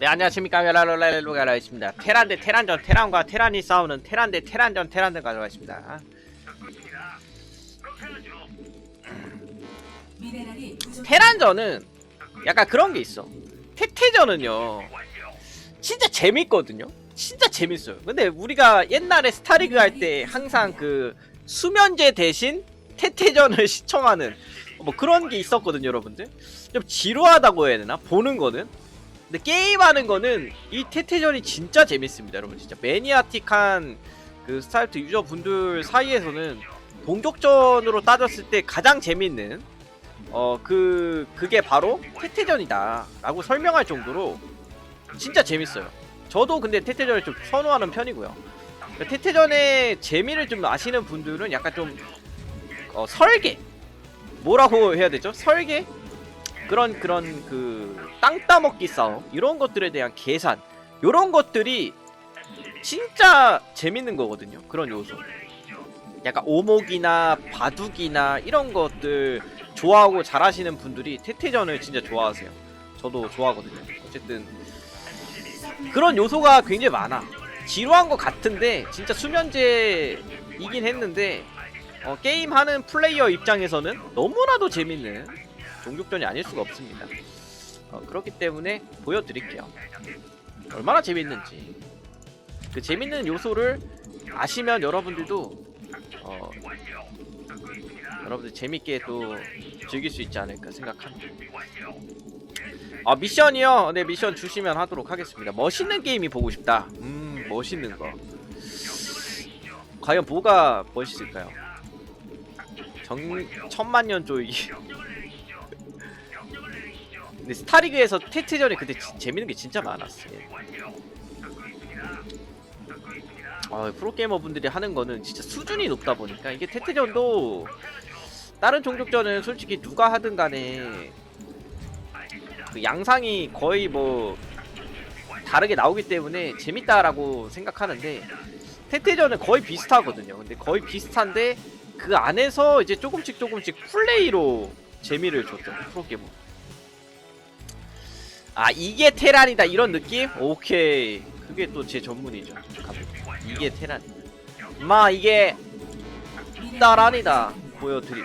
네 안녕하십니까. 랄랄랄랄로가라 있습니다. 테란 대 테란전 테란과 테란이 싸우는 테란 대 테란전 테란전 가져가 있습니다. 테란전은 약간 그런 게 있어. 태태전은요 진짜 재밌거든요. 진짜 재밌어요. 근데 우리가 옛날에 스타리그 할 때 항상 그 수면제 대신 태태전을 시청하는 뭐 그런 게 있었거든요 여러분들. 좀 지루하다고 해야 되나? 보는 거는 근데 게임하는 거는 이 태태전이 진짜 재밌습니다 여러분 진짜 매니아틱한 그 스타일트 유저분들 사이에서는 본격전으로 따졌을 때 가장 재밌는 어 그 그게 바로 태태전이다 라고 설명할 정도로 진짜 재밌어요. 저도 근데 태태전을 좀 선호하는 편이고요. 태태전의 재미를 좀 아시는 분들은 약간 좀 어, 설계 뭐라고 해야 되죠? 설계 그런 그런 그 땅 따먹기 싸움 이런 것들에 대한 계산 이런 것들이 진짜 재밌는 거거든요. 그런 요소. 약간 오목이나 바둑이나 이런 것들 좋아하고 잘하시는 분들이 태태전을 진짜 좋아하세요. 저도 좋아하거든요. 어쨌든 그런 요소가 굉장히 많아. 지루한 것 같은데 진짜 수면제이긴 했는데 어, 게임 하는 플레이어 입장에서는 너무나도 재밌는 종족전이 아닐 수가 없습니다. 어, 그렇기 때문에 보여드릴게요. 얼마나 재밌는지. 그 재밌는 요소를 아시면 여러분들도 어, 여러분들 재밌게 또 즐길 수 있지 않을까 생각합니다. 아 미션이요? 네 미션 주시면 하도록 하겠습니다. 멋있는 게임이 보고 싶다. 음 멋있는 거. 과연 뭐가 멋있을까요? 정 천만 년 조이기. 근데 스타리그에서 테트전에 그때 지- 재밌는 게 진짜 많았어요. 아, 프로게이머 분들이 하는 거는 진짜 수준이 높다 보니까 이게 테트전도 다른 종족전은 솔직히 누가 하든 간에 그 양상이 거의 뭐 다르게 나오기 때문에 재밌다라고 생각하는데 테트전은 거의 비슷하거든요. 근데 거의 비슷한데 그 안에서 이제 조금씩 조금씩 플레이로 재미를 줬죠 프로게이머. 아 이게 테란이다 이런 느낌? 오케이 그게 또 제 전문이죠. 이게 테란이다. 마 이게 따란이다 보여드리.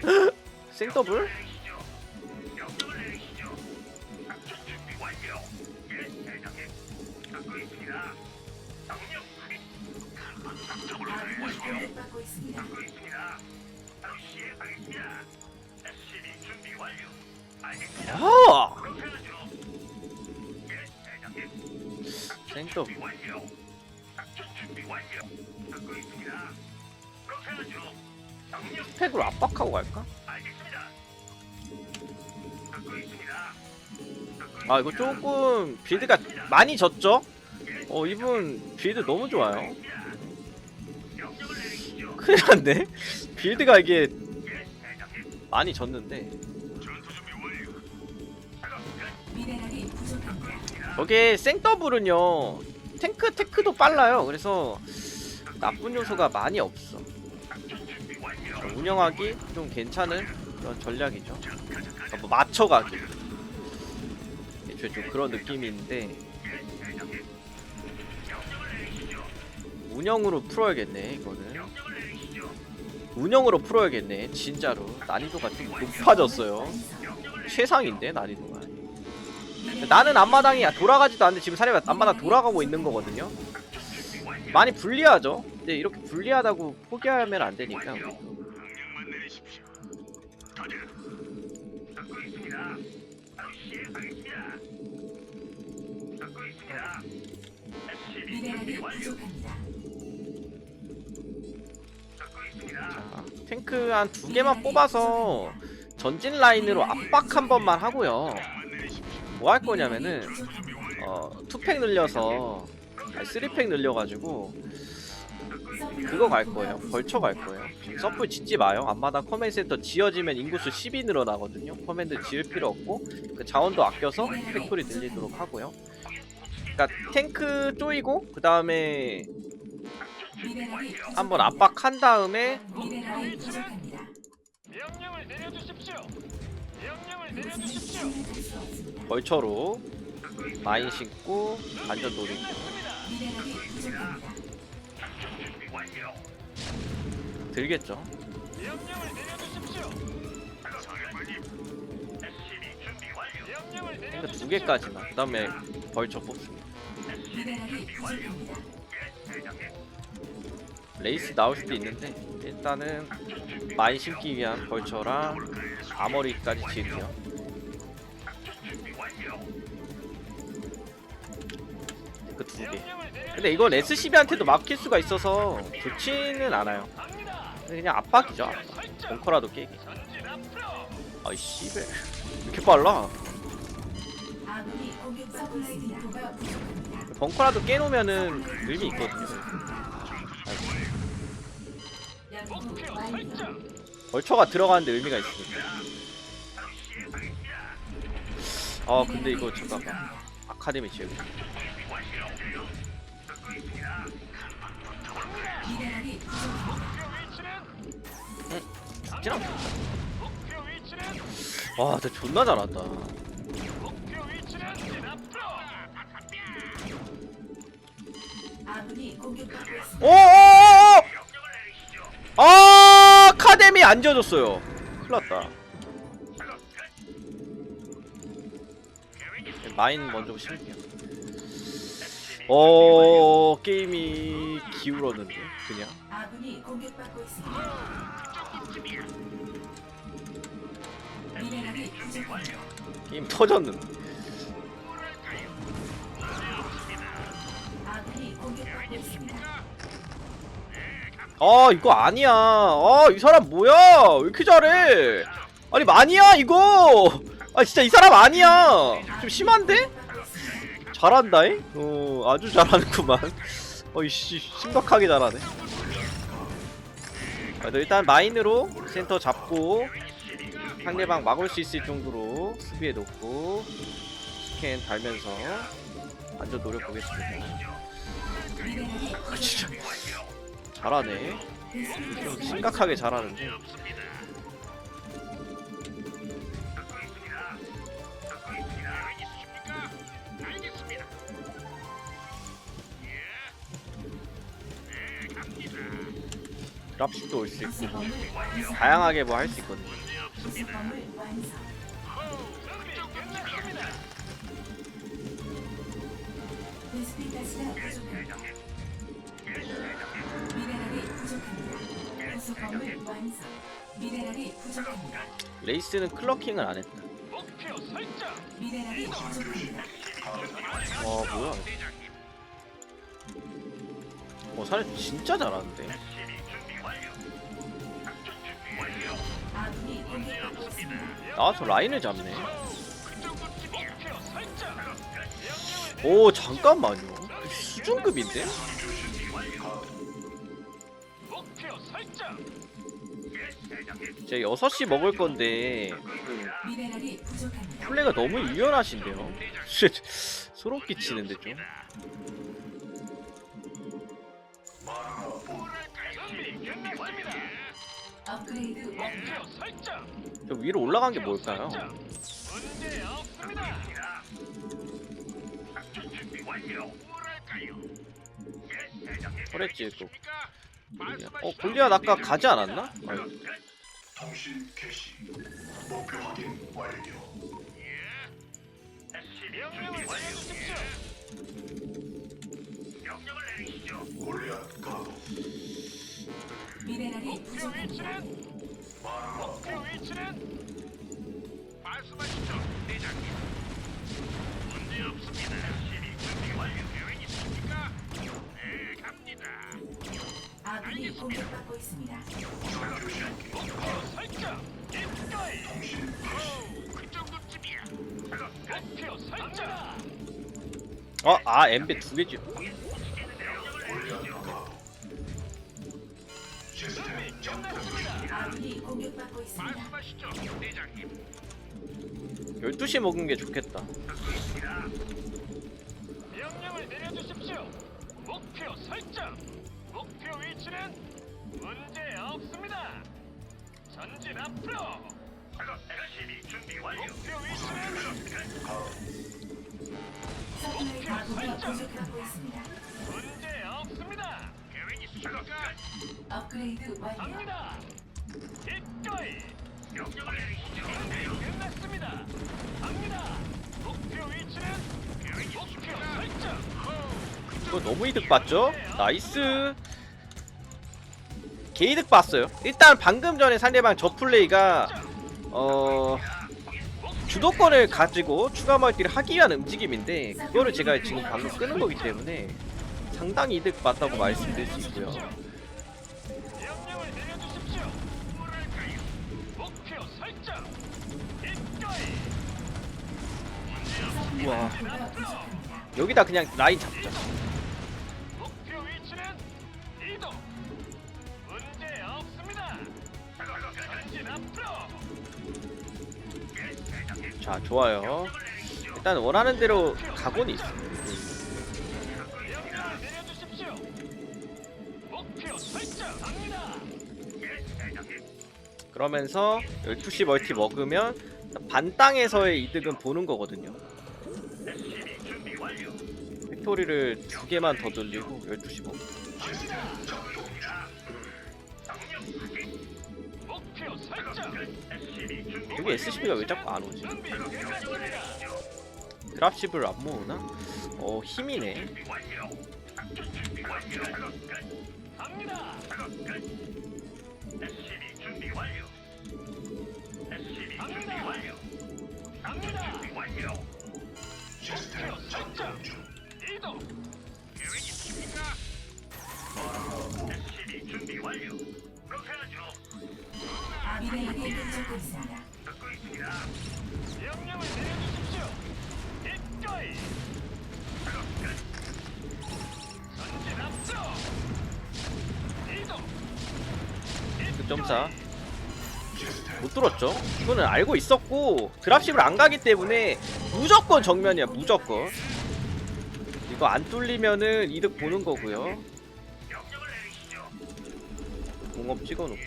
생더블? 생더블. 스펙으로 압박하고 갈까? 아 이거 조금 빌드가 많이 졌죠? 어 이분 빌드 너무 좋아요 큰일 났네 빌드가 이게 많이 졌는데. 저게 생더블은요 탱크 테크도 빨라요. 그래서 나쁜 요소가 많이 없어. 운영하기 좀 괜찮은 그런 전략이죠. 그러니까 뭐 맞춰가기. 좀 그런 느낌이 있는데. 운영으로 풀어야겠네 이거는. 운영으로 풀어야겠네 진짜로. 난이도가 좀 높아졌어요. 최상인데 난이도가 나는 앞마당이 돌아가지도 않는데 지금 사례가 앞마당 돌아가고 있는 거거든요. 많이 불리하죠. 근데 이렇게 불리하다고 포기하면 안 되니까. 자, 탱크 한 두 개만 뽑아서 전진 라인으로 압박 한 번만 하고요. 뭐 할 거냐면은 어 투팩 늘려서 아니 쓰리팩 늘려가지고 그거 갈 거예요. 벌쳐 갈 거예요. 서플 짓지 마요. 앞마당 커맨드 센터 지어지면 인구수 10이 늘어나거든요. 커맨드 지을 필요 없고 그 자원도 아껴서 팩토리 늘리도록 하고요. 그러니까 탱크 쪼이고 그 다음에 한번 압박한 다음에 명령을 내려주십시오. 벌처로 마인 신고 반전 노리고. 들겠죠 명령을 내려주십시오. 명령을 그러니까 두 개까지만 그 다음에 벌쳐 뽑습니다 미네랄이 부족합니다. 레이스 나올 수도 있는데 일단은 마인 심기 위한 벌처랑 아머리까지 지을게요 그 두개 명령을 내려. 근데 이건 SCB한테도 막힐 수가 있어서 좋지는 않아요 그냥 압박이죠 압박. 벙커라도 깨기. 아이 씨발 이렇게 빨라. 벙커라도 깨놓으면은 의미 있거든요 벌처가 들어가는데 의미가 있으니까. 아 근데 이거 잠깐만. 아카데미 않겠다 목표 위치는 와 진짜 존나 잘한다. 있습니다. 오오오오 아 아카데미 안 지어줬어요 큰일났다 마인 먼저 심을게요 어 게임이 기울었는데 그냥 아군이 공격받고 있습니다. 미네랄이 부족합니다. 게임 터졌는데 아군이 공격받고. 아 이거 아니야. 아 이 사람 뭐야? 왜 이렇게 잘해? 아니 아니야 이거. 아 진짜 이 사람 아니야. 좀 심한데? 잘한다잉? 어 아주 잘하는구만. 어이씨 심각하게 잘하네. 아, 너 일단 마인으로 센터 잡고 상대방 막을 수 있을 정도로 수비해 놓고 스캔 달면서 완전 노려보겠습니다. 미네랄이 아 진짜 잘하네 좀. 심각하게 잘하는데 드랍십도 올 수 있고. 다양하게 뭐 할 수 있거든요 레이스는 클러킹을 안 했다. 와 뭐야 어 사실 진짜 잘하는데. 나와서 라인을 잡네. 오 잠깐만요 수준급인데? 제 6시 먹을 건데 미네랄이 부족합니다. 플레이가 너무 유연하신데요 쉣, 소름 끼치는데 좀. 업그레이드 완료. 저 위로 올라간 게 뭘까요? 없습니다. 터렛 지고 어 골리앗 아까 가지 않았나? 통신 개시 목표 확인 완료 명령을 내려주십시오. 골리앗 가도 미네랄이 목표 부족합니다. 위치는 목표 위치는 말씀하시죠, 대장님. 문제 없습니다. 준비 완료. 계획 있습니까? 네, 갑니다. 아군이 공격받고 있습니다. 목표 설정. 입가이. 통신 오, 그 정도쯤이야. 목표 설정. 어? 아 엠베 두 개지 골리앗 가도 시스템 작동 아군이 공격받고 있습니다. 말씀하시죠, 대장님. 12시 먹은 게 좋겠다 명령을 내려주십시오. 목표 설정. 목표 위치는 문제 없습니다. 전진 앞으로. 목표 위치는 부족하고 있습니다. 문제 없습니다. 계획 있으십니까? 업그레이드 완료. 갑니다. 기꺼이 명령을 내리시죠. 끝났습니다. 갑니다. 목표 위치는 목표 설정. 이거 너무 이득 봤죠? 나이스 개이득 봤어요 일단 방금 전에 상대방 저 플레이가 어 주도권을 가지고 추가 멀티를 하기 위한 움직임인데 그거를 제가 지금 방금 끄는 거기 때문에 상당히 이득 봤다고 말씀드릴 수 있고요 우와. 여기다 그냥 라인 잡자 자 좋아요 일단 원하는 대로 가고는 있어. 그러면서 12시 멀티 먹으면 반 땅에서의 이득은 보는 거거든요. 팩토리를 두 개만 더 돌리고 12시 먹. 목 여기 SCP가 왜 자꾸 안 오지? 드랍십을 안 모으나? 어 힘이네. 준비 완료. 그렇게 하죠. 미네랄이 부족합니 시스템 못 뚫었죠? 이거는 알고 있었고 드랍십을 안 가기 때문에 무조건 정면이야 무조건. 이거 안 뚫리면은 이득 보는 거고요. 공업 찍어놓고.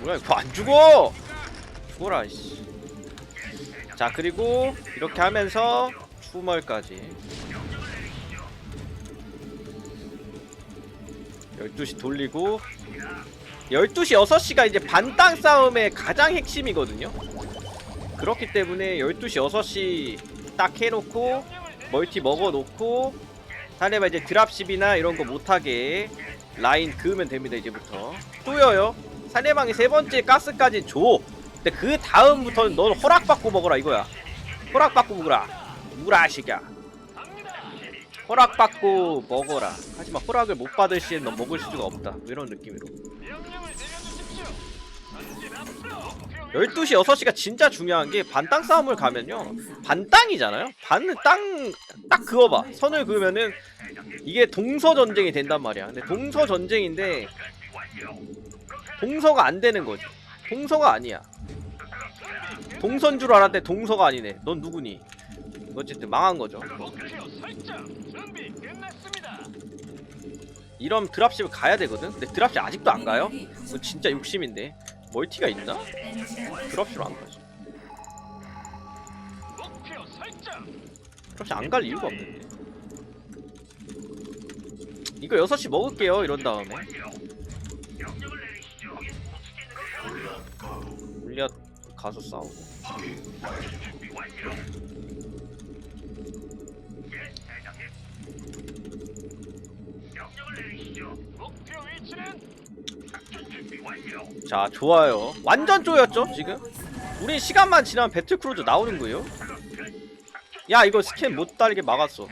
뭐야 이거 안 죽어! 죽어라 이씨. 자 그리고 이렇게 하면서 추멀까지. 12시 돌리고 12시 6시가 이제 반땅 싸움의 가장 핵심이거든요. 그렇기 때문에 12시 6시 딱 해놓고 멀티 먹어놓고 상대방 이제 드랍십이나 이런 거 못하게 라인 그으면 됩니다 이제부터. 쪼여요. 상대방이 세 번째 가스까지 줘 근데 그 다음부터는 넌 허락받고 먹어라 이거야. 허락받고 먹어라. 우라시야 갑니다. 허락받고 먹어라. 하지만 허락을 못 받을 시엔 넌 먹을 수가 없다. 이런 느낌으로. 명령을 내려주십시오. 전진 앞으로. 목표 12시 6시가 진짜 중요한 게 반땅 싸움을 가면요. 반땅이잖아요. 반은 땅 딱 그어봐. 선을 그으면은 이게 동서 전쟁이 된단 말이야. 근데 동서 전쟁인데 동서가 안 되는 거지 동서가 아니야 동선 줄 알았는데 동서가 아니네 넌 누구니 어쨌든 망한 거죠 목표 설정. 준비 끝났습니다. 이런 드랍십을 가야 되거든 근데 드랍십 아직도 안 가요? 그거 진짜 욕심인데 멀티가 있나? 드랍십을 안 가지 목표 설정. 드랍십 안 갈 이유가 없는데 이거 6시 먹을게요 이런 다음에 골리앗 가서 싸우고. 자 좋아요. 완전 쪼였죠 지금? 우린 시간만 지나면 배틀크루즈 나오는 거예요? 야 이거 스캔 못 달게 막았어.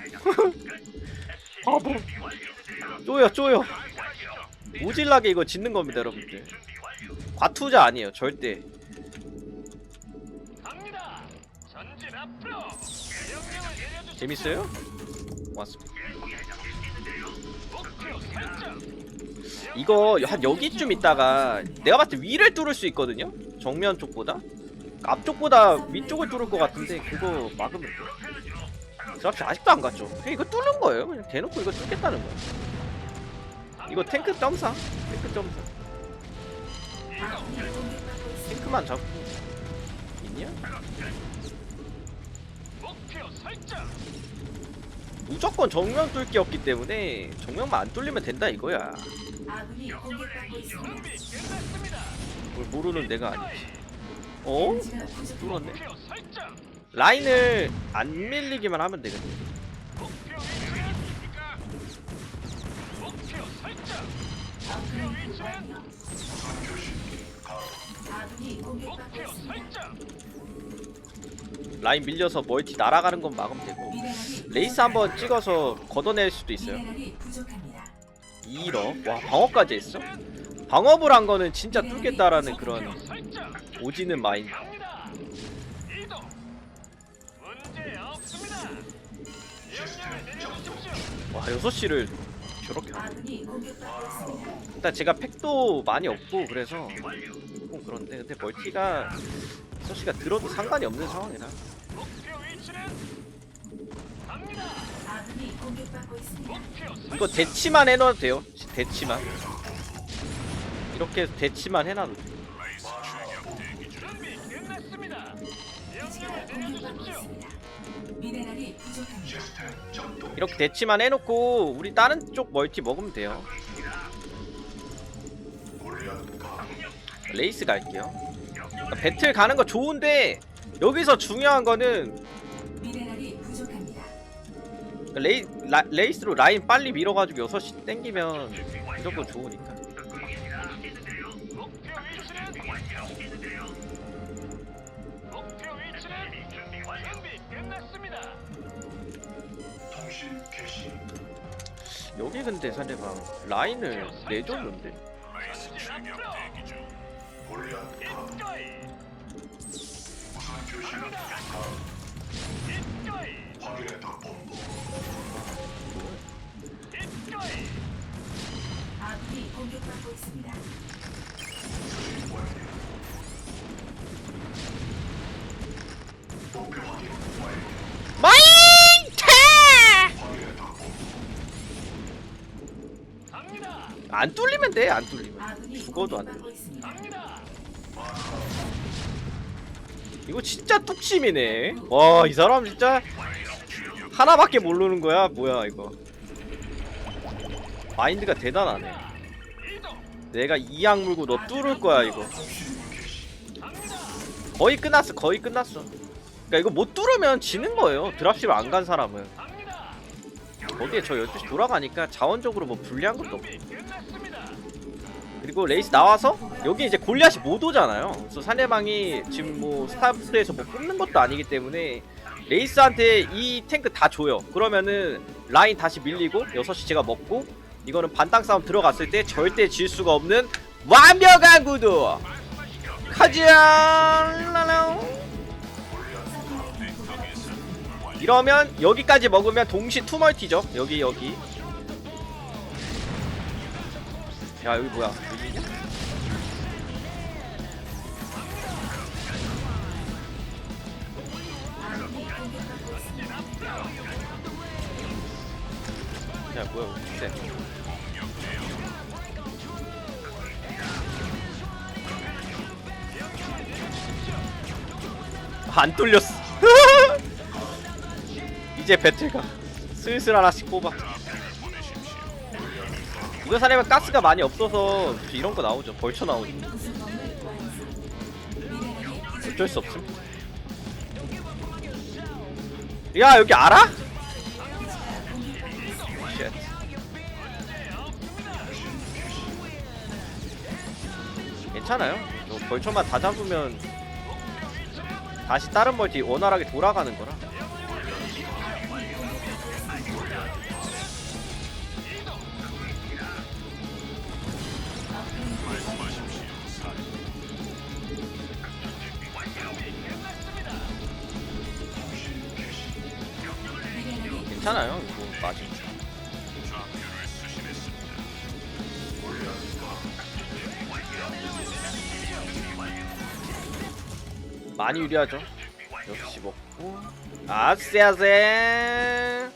바보 쪼여 쪼여. 오질나게 이거 짓는 겁니다 여러분들. 과투자 아니에요 절대 재밌어요? 고맙습니다. 이거 한 여기쯤 있다가 내가 봤을 때 위를 뚫을 수 있거든요? 정면 쪽보다? 앞쪽보다 위쪽을 뚫을 것 같은데 그거 막으면 돼 드랍시 아직도 안 갔죠? 그냥 이거 뚫는 거예요 그냥 대놓고 이거 뚫겠다는 거예요 이거 탱크 점사 탱크 점사. 탱크만 잡고 있냐? 설정. 무조건 정면 뚫기 없기 때문에 정면만 안 뚫리면 된다 이거야. 아군이 공격받고 있습니다. 준비 끝났습니다. 뭘 모르는 내가 아니지. 어? 부족합니다. 뚫었네. 설정. 라인을 안 밀리기만 하면 되거든. 목표 위치는 입니까? 목표 설정. 업그레이드 완료. 아군이 공격받고 목표 있습니다. 설정. 라인 밀려서 멀티 날아가는 건 막으면 되고 레이스 한번 찍어서 걷어낼 수도 있어요. 미네랄이 부족합니다. 2러 와 방어까지 했어? 방어를 한 거는 진짜 뚫겠다라는 그런. 오지는 내려주십시오. 와 6시를 저렇게 하네. 일단 제가 팩도 많이 없고 그래서 조금 그런데 근데 멀티가 6시가 들어도 상관이 없는 상황이라. 이거 대치만 해놔도 돼요 대치만 이렇게 대치만 해놔도 돼 준비 끝났습니다. 기지가 명령을 공격받고 내려주십시오. 있습니다. 미네랄이 부족합니다. 시스템 작동 이렇게 대치만 해놓고 우리 다른 쪽 멀티 먹으면 돼요 레이스 갈게요 그러니까 배틀 가는 거 좋은데 여기서 중요한 거는 부족합니다. 레이, 라, 레이스로 라인 빨리 밀어가지고 6시 땡기면 무조건 좋으니까. 여기 근데 상대방 라인을 내줬는데 안 뚫리면 돼 안 뚫리면. 아군이 죽어도 안 돼. 이거 진짜 뚝심이네. 와, 이 사람 진짜 하나밖에 모르는 거야. 뭐야, 이거. 마인드가 대단하네. 내가 이악 물고 너 뚫을 거야, 이거. 거의 끝났어, 거의 끝났어. 그러니까 이거 못 뚫으면 지는 거예요. 드랍십 안 간 사람은. 거기에 저 12시 돌아가니까 자원적으로 뭐 불리한 것도 없고. 그리고 레이스 나와서 여기 이제 골리앗이 못 오잖아요. 그래서 상대방이 지금 뭐 스타프에서 뭐 뽑는 것도 아니기 때문에 레이스한테 이 탱크 다 줘요. 그러면은 라인 다시 밀리고 6시 제가 먹고 이거는 반땅 싸움 들어갔을 때 절대 질 수가 없는 완벽한 구도. 가자. 이러면 여기까지 먹으면 동시 투멀티죠. 여기 여기. 야 여기 뭐야? 야 뭐야 진짜 안 뚫렸어. 이제 배틀가. 슬슬 하나씩 뽑아 이거 사려면 가스가 많이 없어서 이런 거 나오죠 벌쳐 나오죠. 어쩔 수 없습니다 야 여기 알아? 쉣. 괜찮아요. 뭐 벌처만 다 잡으면 다시 다른 멀티 원활하게 돌아가는 거라. 많이 유리하죠. 역시 먹고. 아쎄아쎄.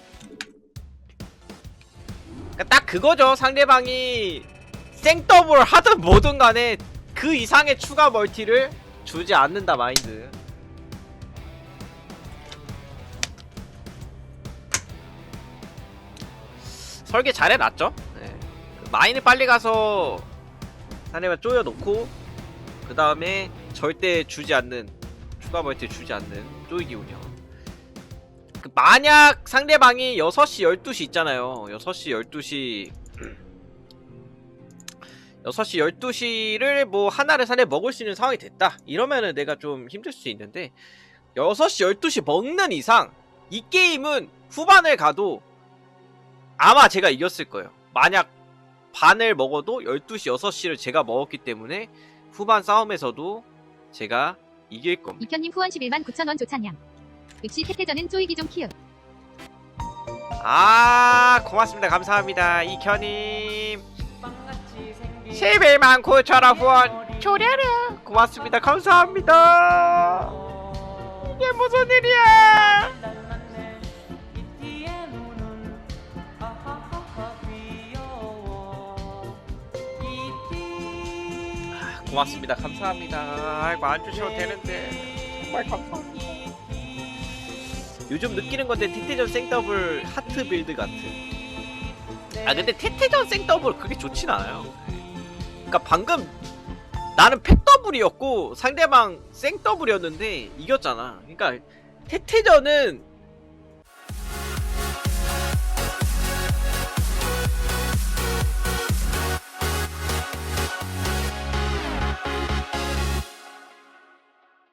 그러니까 딱 그거죠. 상대방이 생더블 하든 뭐든 간에 그 이상의 추가 멀티를 주지 않는다 마인드 설계 잘 해놨죠? 네. 그 마인을 빨리 가서 상대방 쪼여놓고 그 다음에 절대 주지 않는 추가 멀티 주지 않는 쪼이기 운영. 그 만약 상대방이 6시 12시 있잖아요. 6시 12시 6시 12시를 뭐 하나를 산에 먹을 수 있는 상황이 됐다. 이러면은 내가 좀 힘들 수 있는데 6시 12시 먹는 이상 이 게임은 후반을 가도 아마 제가 이겼을 거예요. 만약 반을 먹어도 12시 6시를 제가 먹었기 때문에 후반 싸움에서도 제가 이길 겁니다. 이편님 후원 11만 9천 원 조찬양. 역시 태태전은 쪼이기 좀 키읔. 아 고맙습니다. 감사합니다. 이현님. 11만 9천 원 후원 조ля려 고맙습니다. 감사합니다. 이게 무슨 일이야 고맙습니다. 감사합니다. 아이고 안 주셔도 되는데. 정말 감사합니다. 요즘 느끼는 건데 티테전 생더블 하트 빌드 같은. 아 근데 테테전 생더블 그게 좋진 않아요. 그니까 방금 나는 팩더블이었고 상대방 생더블이었는데 이겼잖아. 그니까 테테전은